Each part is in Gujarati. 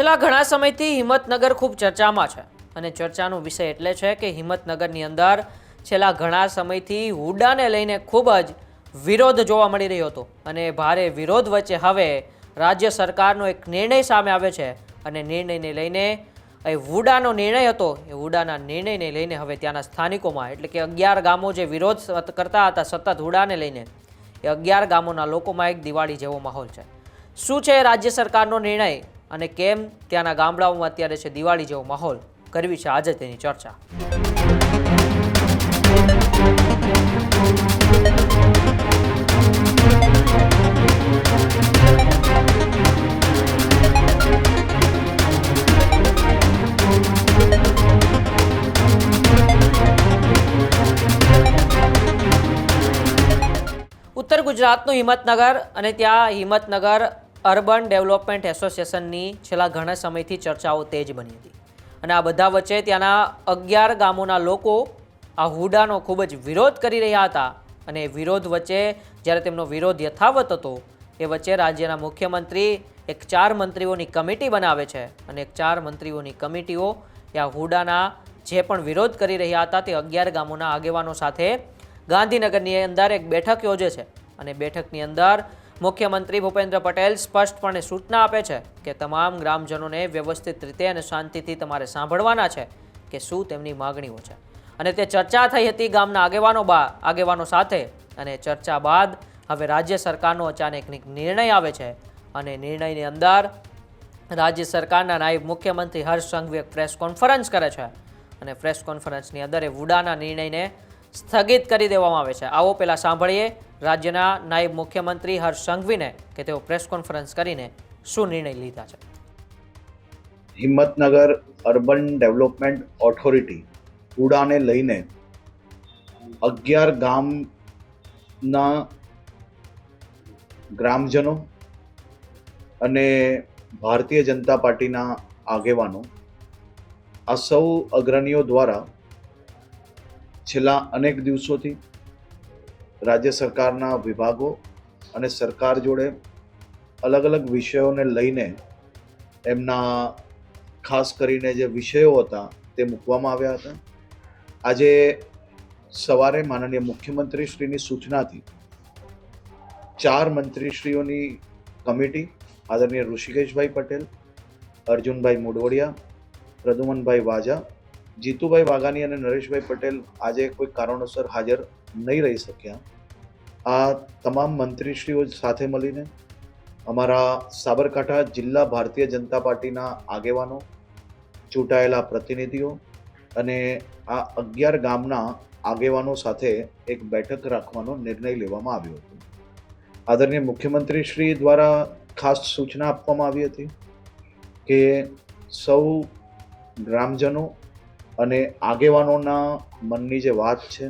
છેલ્લા ઘણા સમયથી હિંમતનગર ખૂબ ચર્ચામાં છે. અને ચર્ચાનો વિષય એટલે છે કે હિંમતનગરની અંદર છેલ્લા ઘણા સમયથી હુડાને લઈને ખૂબ જ વિરોધ જોવા મળી રહ્યો હતો. અને ભારે વિરોધ વચ્ચે હવે રાજ્ય સરકારનો એક નિર્ણય સામે આવે છે. અને નિર્ણયને લઈને એ હુડાનો નિર્ણય હતો. એ હુડાના નિર્ણયને લઈને હવે ત્યાંના સ્થાનિકોમાં એટલે કે અગિયાર ગામો જે વિરોધ કરતા હતા સતત હુડાને લઈને, એ અગિયાર ગામોના લોકોમાં એક દિવાળી જેવો માહોલ છે. શું છે રાજ્ય સરકારનો નિર્ણય? અને કેમ ત્યાંના ગામડાઓમાં અત્યારે છે દિવાળી જેવો માહોલ? કરવી છે આજે તેની ચર્ચા. ઉત્તર ગુજરાતનું હિંમતનગર અને ત્યાં હિંમતનગર અર્બન ડેવલપમેન્ટ એસોસિએશનની છેલ્લા ઘણા સમયથી ચર્ચાઓ તેજ બની હતી. અને આ બધા વચ્ચે ત્યાંના અગિયાર ગામોના લોકો આ હુડાનો ખૂબ જ વિરોધ કરી રહ્યા હતા અને વિરોધ વચ્ચે જ્યારે તેમનો વિરોધ યથાવત હતો, એ વચ્ચે રાજ્યના મુખ્યમંત્રી એક ચાર મંત્રીઓની કમિટી બનાવે છે અને એક ચાર મંત્રીઓની કમિટીઓ એ આ હુડાના જે પણ વિરોધ કરી રહ્યા હતા તે અગિયાર ગામોના આગેવાનો સાથે ગાંધીનગરની અંદર એક બેઠક યોજે છે. અને બેઠકની અંદર મુખ્યમંત્રી ભૂપેન્દ્ર પટેલ સ્પષ્ટપણે સૂચના આપે છે કે તમામ ગ્રામજનોને વ્યવસ્થિત રીતે અને શાંતિથી તમારે સાંભળવાના છે કે શું તેમની માગણીઓ છે. અને તે ચર્ચા થઈ હતી ગામના આગેવાનો બા, આગેવાનો સાથે અને ચર્ચા બાદ હવે રાજ્ય સરકારનો અચાનક નિર્ણય આવે છે અને નિર્ણયની અંદર રાજ્ય સરકારના નાયબ મુખ્યમંત્રી હર્ષ સંઘવી પ્રેસ કોન્ફરન્સ કરે છે. અને પ્રેસ કોન્ફરન્સની અંદર એ વુડાના નિર્ણયને સ્થગિત કરી દેવામાં આવે છે. આવો પહેલાં સાંભળીએ રાજ્યના નાયબ મુખ્યમંત્રી હર્ષ સંઘવીને કે તેઓ પ્રેસ કોન્ફરન્સ કરીને શું નિર્ણય લીધા છે. હિંમતનગર અર્બન ડેવલપમેન્ટ ઓથોરિટી ઉડાને લઈને અગિયાર ગામના ગ્રામજનો અને ભારતીય જનતા પાર્ટીના આગેવાનો આ સૌ અગ્રણીઓ દ્વારા છેલ્લા અનેક દિવસોથી રાજ્ય સરકારના વિભાગો અને સરકાર જોડે અલગ અલગ વિષયોને લઈને એમના ખાસ કરીને જે વિષયો હતા તે મૂકવામાં આવ્યા હતા. આજે સવારે માનનીય મુખ્યમંત્રીશ્રીની સૂચનાથી ચાર મંત્રીશ્રીઓની કમિટી, આદરણીય ઋષિકેશભાઈ પટેલ, અર્જુનભાઈ મુડવડિયા પ્રદુમનભાઈ વાજા જીતુભાઈ વાઘાણી અને નરેશભાઈ પટેલ આજે કોઈ કારણોસર હાજર નહીં રહી શક્યા. આ તમામ મંત્રીશ્રીઓ સાથે મળીને અમારા સાબરકાંઠા જિલ્લા ભારતીય જનતા પાર્ટીના આગેવાનો, ચૂંટાયેલા પ્રતિનિધિઓ અને આ અગિયાર ગામના આગેવાનો સાથે એક બેઠક રાખવાનો નિર્ણય લેવામાં આવ્યો હતો. આદરણીય મુખ્યમંત્રી શ્રી દ્વારા ખાસ સૂચના આપવામાં આવી હતી કે સૌ ગ્રામજનો અને આગેવાનોના મનની જે વાત છે,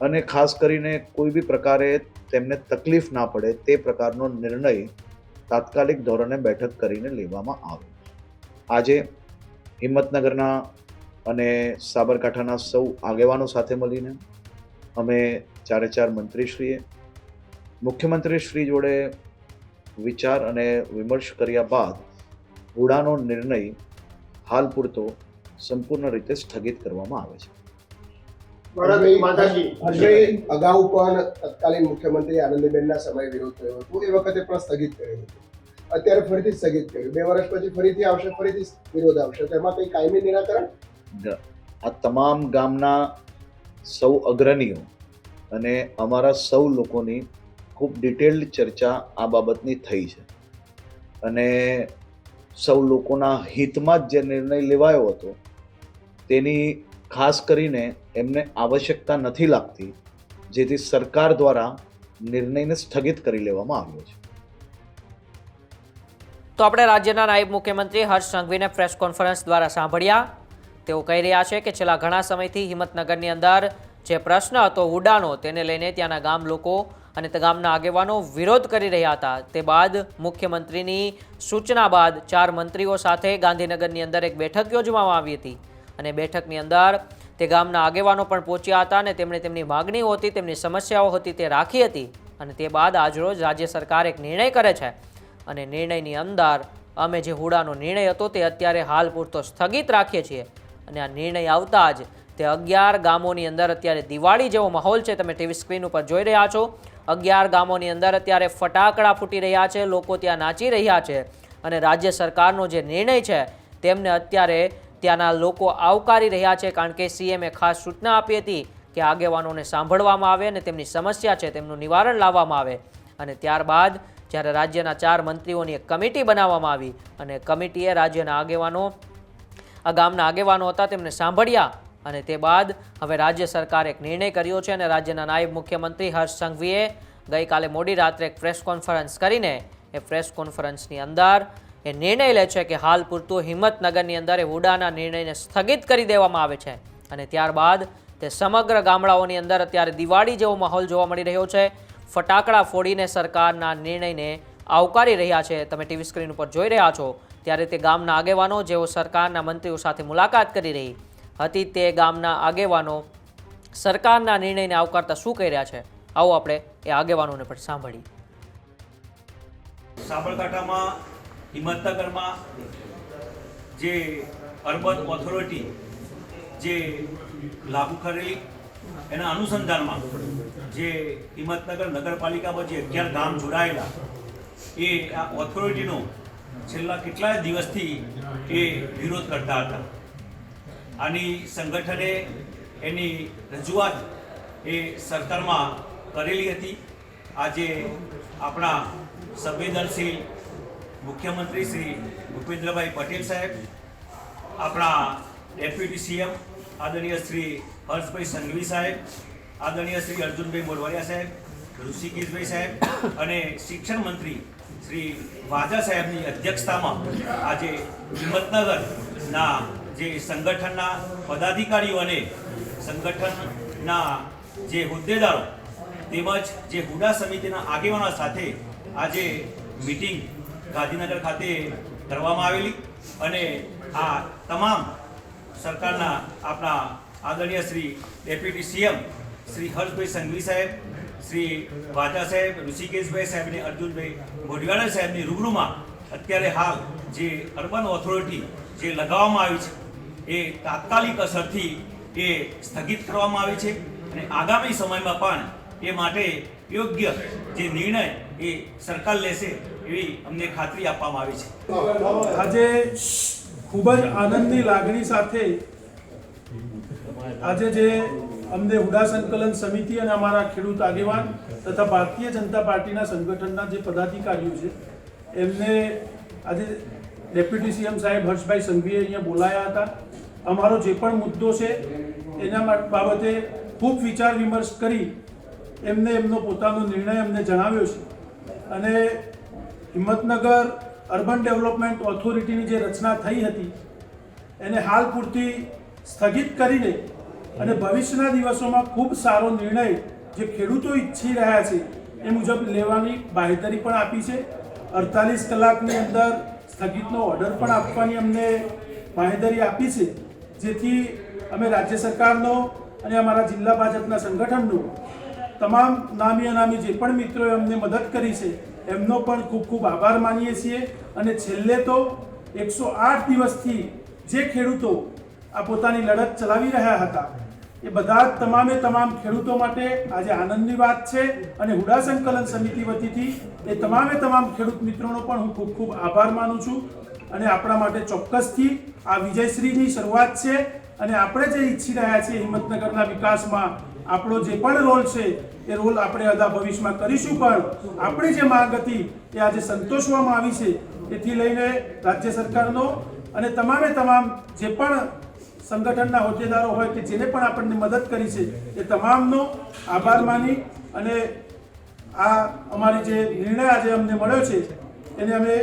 અને ખાસ કરીને કોઈ બી પ્રકારે તેમને તકલીફ ના પડે તે પ્રકારનો નિર્ણય તાત્કાલિક ધોરણે બેઠક કરીને લેવામાં આવે. આજે હિંમતનગરના અને સાબરકાંઠાના સૌ આગેવાનો સાથે મળીને અમે ચારે ચાર મંત્રીશ્રીએ, મુખ્યમંત્રીશ્રી જોડે વિચાર અને વિમર્શ કર્યા બાદ હુડાનો નિર્ણય હાલ પૂરતો સંપૂર્ણ રીતે સ્થગિત કરવામાં આવે છે. અગાઉ પણ તત્કાલીન મુખ્યમંત્રી આનંદીબેનના સમય વિરોધ થયો હતો. એ વખતે પણ સ્થગિત કર્યું હતું. અત્યારે ફરીથી સ્થગિત કર્યું. બે વર્ષ પછી ફરીથી આવશે ફરીથી વિરોધ આવશે. તેમાં કંઈ કાયમી નિરાકરણ? આ તમામ ગામના સૌ અગ્રણીઓ અને અમારા સૌ લોકોની ખૂબ ડિટેલ્ડ ચર્ચા આ બાબતની થઈ છે. અને સૌ લોકોના હિતમાં જ જે નિર્ણય લેવાયો હતો, તેની ખાસ કરીને એમને આવશ્યકતા નથી લાગતી, જેથી સરકાર દ્વારા નિર્ણયને સ્થગિત કરી લેવામાં આવ્યો છે. તો આપણે રાજ્યના નાયબ મુખ્યમંત્રી હર્ષ સંઘવીને પ્રેસ કોન્ફરન્સ દ્વારા સાંભળ્યા. તેઓ કહી રહ્યા છે કે છેલ્લા ઘણા સમયથી હિંમતનગરની અંદર જે પ્રશ્ન હતો ઉડાનો, તેને લઈને ત્યાંના ગામ લોકો અને તે ગામના આગેવાનો વિરોધ કરી રહ્યા હતા. તે બાદ મુખ્યમંત્રીની સૂચના બાદ ચાર મંત્રીઓ સાથે ગાંધીનગરની અંદર એક બેઠક યોજવામાં આવી હતી અને બેઠકની અંદર તે ગામના આગેવાનો પણ પહોંચ્યા હતા અને તેમણે તેમની માગણીઓ હતી, તેમની સમસ્યાઓ હતી તે રાખી હતી અને તે બાદ આજરોજ રાજ્ય સરકાર એક નિર્ણય કરે છે અને નિર્ણયની અંદર અમે જે હુડાનો નિર્ણય હતો તે અત્યારે હાલ પૂરતો સ્થગિત રાખીએ છીએ અને આ નિર્ણય આવતા જ તે અગિયાર ગામોની અંદર અત્યારે દિવાળી જેવો માહોલ છે. તમે ટીવી સ્ક્રીન ઉપર જોઈ રહ્યા છો. અગિયાર ગામોની અંદર અત્યારે ફટાકડા ફૂટી રહ્યા છે. લોકો ત્યાં નાચી રહ્યા છે અને રાજ્ય સરકારનો જે નિર્ણય છે તેમને અત્યારે ત્યાંના લોકો આવકારી રહ્યા છે. કારણ કે સીએમએ ખાસ સૂચના આપી હતી કે આગેવાનોને સાંભળવામાં આવે અને તેમની સમસ્યા છે, તેમનું નિવારણ લાવવામાં આવે. અને ત્યારબાદ જ્યારે રાજ્યના ચાર મંત્રીઓની એક કમિટી બનાવવામાં આવી અને કમિટીએ રાજ્યના આગેવાનો, આ ગામના આગેવાનો હતા, તેમને સાંભળ્યા અને તે બાદ હવે રાજ્ય સરકારે એક નિર્ણય કર્યો છે અને રાજ્યના નાયબ મુખ્યમંત્રી હર્ષ સંઘવીએ ગઈકાલે મોડી રાત્રે એક પ્રેસ કોન્ફરન્સ કરીને એ પ્રેસ કોન્ફરન્સની અંદર એ નિર્ણય લે છે કે હાલ પૂરતું હિંમતનગરની અંદર એ હુડાના નિર્ણયને સ્થગિત કરી દેવામાં આવે છે. અને ત્યારબાદ તે સમગ્ર ગામડાઓની અંદર અત્યારે દિવાળી જેવો માહોલ જોવા મળી રહ્યો છે. ફટાકડા ફોડીને સરકારના નિર્ણયને આવકારી રહ્યા છે. તમે ટીવી સ્ક્રીન ઉપર જોઈ રહ્યા છો ત્યારે તે ગામના આગેવાનો જેઓ સરકારના મંત્રીઓ સાથે મુલાકાત કરી રહી હતી તે ગામના આગેવાનો સરકારના નિર્ણયને આવકારતા શું કહી રહ્યા છે? આવો આપણે એ આગેવાનોને પણ સાંભળીએ. સાબરકાંઠામાં, હિંમતનગરમાં જે અર્બન ઓથોરિટી જે લાગુ કરેલી, એના અનુસંધાનમાં જે હિંમતનગર નગરપાલિકામાં જે અગિયાર ગામ જોડાયેલા, એ આ ઓથોરિટીનો છેલ્લા કેટલાય દિવસથી એ વિરોધ કરતા હતા. આની સંગઠને એની રજૂઆત એ સરકારમાં કરેલી હતી. આજે આપણા સંવેદનશીલ મુખ્યમંત્રી શ્રી ભૂપેન્દ્રભાઈ પટેલ સાહેબ, આપણા ડેપ્યુટી સીએમ આદરણીય શ્રી હર્ષભાઈ સંઘવી સાહેબ, આદરણીય શ્રી અર્જુનભાઈ મોરવાડિયા સાહેબ, ઋષિકેશભાઈ સાહેબ અને શિક્ષણ મંત્રી શ્રી વાજા સાહેબની અધ્યક્ષતામાં આજે હિંમતનગરના જે સંગઠનના પદાધિકારીઓ અને સંગઠનના જે હોદ્દેદારો તેમજ જે હુડા સમિતિના આગેવાનો સાથે આજે મિટિંગ ગાંધીનગર ખાતે કરવામાં આવેલી અને આ તમામ સરકારના આપણા આદરણીય શ્રી ડેપ્યુટી સીએમ શ્રી હર્ષભાઈ સંઘવી સાહેબ, શ્રી વાજા સાહેબ, ઋષિકેશભાઈ સાહેબને અર્જુનભાઈ મોઢવાડા સાહેબની રૂબરૂમાં અત્યારે હાલ જે અર્બન ઓથોરિટી જે લગાવવામાં આવી છે એ તાત્કાલિક અસરથી એ સ્થગિત કરવામાં આવી છે અને આગામી સમયમાં પણ એ માટે યોગ્ય જે નિર્ણય એ સરકાર લેશે એવી અમને ખાતરી આપવામાં આવી છે. આજે ખૂબ જ આનંદની લાગણી સાથે આજે જે અમને હુડા સંકલન સમિતિ અને અમારા ખેડૂત આગેવાન તથા ભારતીય જનતા પાર્ટીના સંગઠનના જે પદાધિકારીઓ છે, એમને આજે ડેપ્યુટી સીએમ સાહેબ હર્ષભાઈ સંઘવીએ અહીંયા બોલાયા હતા. અમારો જે પણ મુદ્દો છે, એના બાબતે ખૂબ વિચાર વિમર્શ કરી એમને એમનો પોતાનો નિર્ણય અમને જણાવ્યો છે. અને હિંમતનગર અર્બન ડેવલપમેન્ટ ઓથોરિટીની જે રચના થઈ હતી, એને હાલ પૂરતી સ્થગિત કરીને અને ભવિષ્યના દિવસોમાં ખૂબ સારો નિર્ણય જે ખેડૂતો ઈચ્છી રહ્યા છે, એ મુજબ લેવાની બાહેધરી પણ આપી છે. અડતાલીસ કલાકની અંદર સ્થગિતનો ઓર્ડર પણ આપવાની અમને બાંહેધરી આપી છે, જેથી અમે રાજ્ય સરકારનો અને અમારા જિલ્લા ભાજપના સંગઠનનો તમામ નામી અનામી જે પણ મિત્રોએ અમને મદદ કરી છે, એમનો પણ ખૂબ ખૂબ આભાર માનીએ છીએ. અને છેલ્લે તો એકસો આઠ દિવસથી જે ખેડૂતો આ પોતાની લડત ચલાવી રહ્યા હતા એ બધા જ તમામે તમામ ખેડૂતો માટે આજે આનંદની વાત છે અને હુડા સંકલન સમિતિ વતીથી એ તમામે તમામ ખેડૂત મિત્રોનો પણ હું ખૂબ ખૂબ આભાર માનું છું. અને આપણા માટે ચોક્કસથી આ વિજયશ્રીની શરૂઆત છે અને આપણે જે ઈચ્છી રહ્યા છીએ હિંમતનગરના વિકાસમાં, આપણો જે પણ રોલ છે, એ રોલ આપણે અદા ભવિષ્યમાં કરીશું પણ આપણી જે માંગ હતી, એ આજે સંતોષવામાં આવી છે. એથી લઈને રાજ્ય સરકારનો અને તમામે તમામ જે પણ સંગઠનના હોદ્દેદારો હોય કે જેને પણ આપણને મદદ કરી છે, એ તમામનો આભાર માની અને આ અમારી જે નિર્ણય આજે અમને મળ્યો છે, એને અમે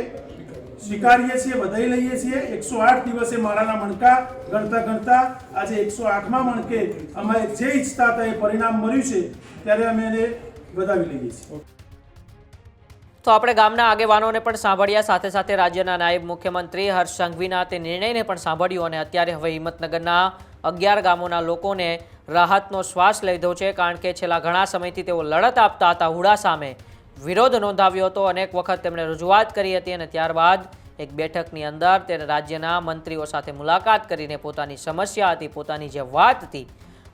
સ્વીકારીએ છીએ વધાઈ લઈએ છીએ. એકસો આઠ દિવસે મારાના મણકા ગણતા ગણતા આજે એકસો આઠમા મણકે અમે જે ઈચ્છતા હતા એ પરિણામ મળ્યું છે, ત્યારે અમે એને વધાવી લઈએ છીએ. તો આપણે ગામના આગેવાનોને પણ સાંભળ્યા. સાથે સાથે રાજ્યના નાયબ મુખ્યમંત્રી હર્ષ સંઘવીના તે નિર્ણયને પણ સાંભળ્યું અને અત્યારે હવે હિંમતનગરના અગિયાર ગામોના લોકોને રાહતનો શ્વાસ લીધો છે. કારણ કે છેલ્લા ઘણા સમયથી તેઓ લડત આપતા હતા હુડા સામે વિરોધ નોંધાવ્યો હતો. અનેક વખત તેમણે રજૂઆત કરી હતી અને ત્યારબાદ એક બેઠકની અંદર તેને રાજ્યના મંત્રીઓ સાથે મુલાકાત કરીને પોતાની સમસ્યા હતી, પોતાની જે વાત હતી,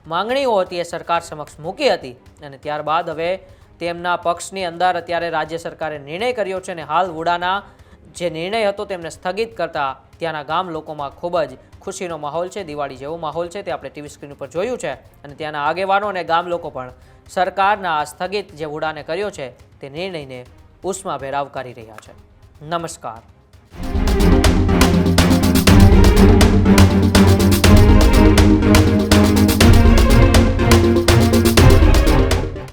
માંગણીઓ હતી એ સરકાર સમક્ષ મૂકી હતી અને ત્યારબાદ હવે તેમના પક્ષની અંદર અત્યારે રાજ્ય સરકારે નિર્ણય કર્યો છે અને હાલ વુડાના જે નિર્ણય હતો તેમને સ્થગિત કરતા ત્યાંના ગામ લોકોમાં ખૂબ જ ખુશીનો માહોલ છે, દિવાળી જેવો માહોલ છે, તે આપણે ટીવી સ્ક્રીન ઉપર જોયું છે અને ત્યાંના આગેવાનો અને ગામ લોકો પણ સરકારના આ સ્થગિત જે વુડાને કર્યો છે, તે નિર્ણયને ઉષ્માભેર આવકારી રહ્યા છે. નમસ્કાર.